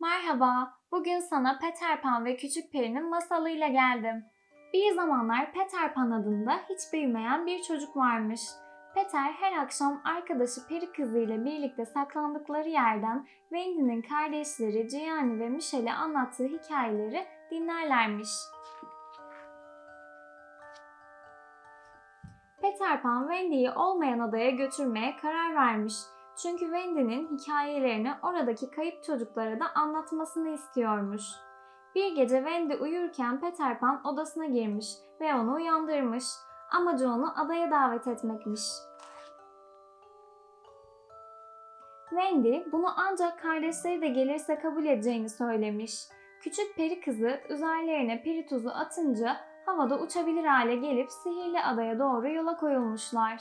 Merhaba, bugün sana Peter Pan ve Küçük Peri'nin masalıyla geldim. Bir zamanlar Peter Pan adında hiç büyümeyen bir çocuk varmış. Peter her akşam arkadaşı Peri kızıyla birlikte saklandıkları yerden Wendy'nin kardeşleri Gianni ve Michelle'e anlattığı hikayeleri dinlerlermiş. Peter Pan Wendy'yi olmayan adaya götürmeye karar vermiş. Çünkü Wendy'nin hikayelerini oradaki kayıp çocuklara da anlatmasını istiyormuş. Bir gece Wendy uyurken Peter Pan odasına girmiş ve onu uyandırmış. Amacı onu adaya davet etmekmiş. Wendy bunu ancak kardeşleri de gelirse kabul edeceğini söylemiş. Küçük peri kızı üzerlerine peri tuzu atınca havada uçabilir hale gelip sihirli adaya doğru yola koyulmuşlar.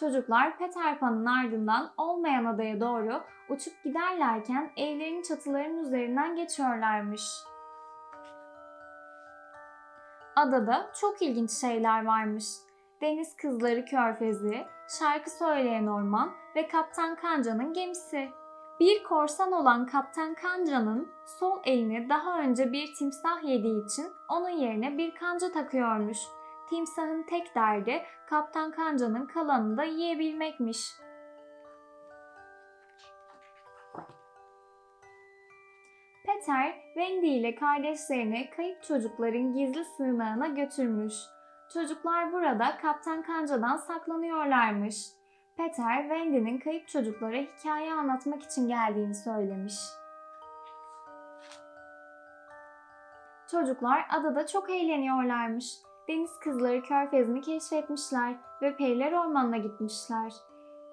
Çocuklar Peter Pan'ın ardından olmayan adaya doğru uçup giderlerken evlerin çatılarının üzerinden geçiyorlarmış. Adada çok ilginç şeyler varmış. Deniz kızları körfezi, şarkı söyleyen orman ve Kaptan Kanca'nın gemisi. Bir korsan olan Kaptan Kanca'nın sol elini daha önce bir timsah yediği için onun yerine bir kanca takıyormuş. Timsahın tek derdi Kaptan Kanca'nın kalanını da yiyebilmekmiş. Peter, Wendy ile kardeşlerini kayıp çocukların gizli sığınağına götürmüş. Çocuklar burada Kaptan Kanca'dan saklanıyorlarmış. Peter, Wendy'nin kayıp çocuklara hikaye anlatmak için geldiğini söylemiş. Çocuklar adada çok eğleniyorlarmış. Deniz kızları körfezini keşfetmişler ve periler ormanına gitmişler.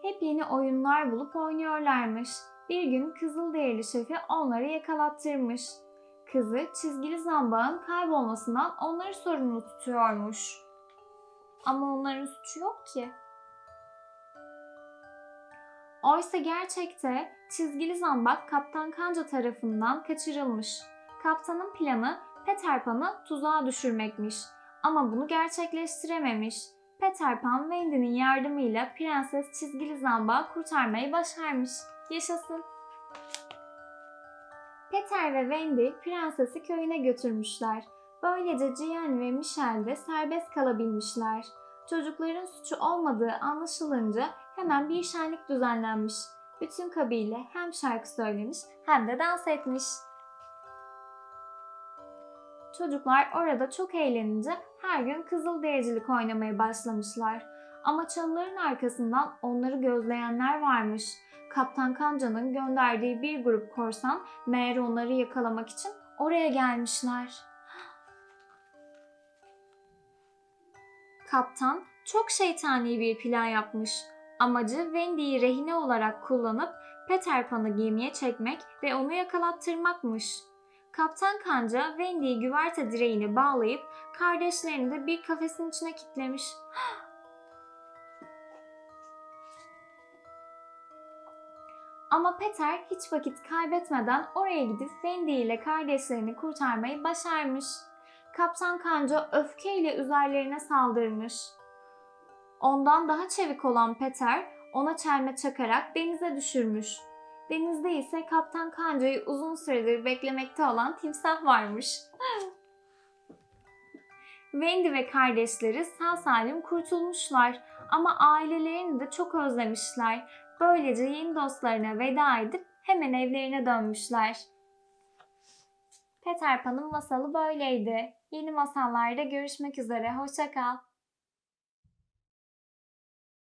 Hep yeni oyunlar bulup oynuyorlarmış. Bir gün Kızılderili şefi onları yakalattırmış. Kızı çizgili zambağın kaybolmasından onları sorumlu tutuyormuş. Ama onların suçu yok ki. Oysa gerçekte çizgili zambak Kaptan Kanca tarafından kaçırılmış. Kaptanın planı Peter Pan'ı tuzağa düşürmekmiş. Ama bunu gerçekleştirememiş. Peter Pan Wendy'nin yardımıyla Prenses Çizgili Zambağı kurtarmayı başarmış. Yaşasın. Peter ve Wendy prensesi köyüne götürmüşler. Böylece Gianni ve Michelle de serbest kalabilmişler. Çocukların suçu olmadığı anlaşılınca hemen bir şenlik düzenlenmiş. Bütün kabile hem şarkı söylemiş hem de dans etmiş. Çocuklar orada çok eğlenince her gün kızıldericilik oynamaya başlamışlar. Ama çalıların arkasından onları gözleyenler varmış. Kaptan Kanca'nın gönderdiği bir grup korsan meğer onları yakalamak için oraya gelmişler. Kaptan çok şeytani bir plan yapmış. Amacı Wendy'yi rehine olarak kullanıp Peter Pan'ı gemiye çekmek ve onu yakalattırmakmış. Kaptan Kanca Wendy'yi güverte direğine bağlayıp kardeşlerini de bir kafesin içine kilitlemiş. Ama Peter hiç vakit kaybetmeden oraya gidip Wendy ile kardeşlerini kurtarmayı başarmış. Kaptan Kanca öfkeyle üzerlerine saldırmış. Ondan daha çevik olan Peter ona çelme çakarak denize düşürmüş. Denizde ise Kaptan Kanca'yı uzun süredir beklemekte olan timsah varmış. Wendy ve kardeşleri sağ salim kurtulmuşlar ama ailelerini de çok özlemişler. Böylece yeni dostlarına veda edip hemen evlerine dönmüşler. Peter Pan'ın masalı böyleydi. Yeni masallarda görüşmek üzere. Hoşça kal.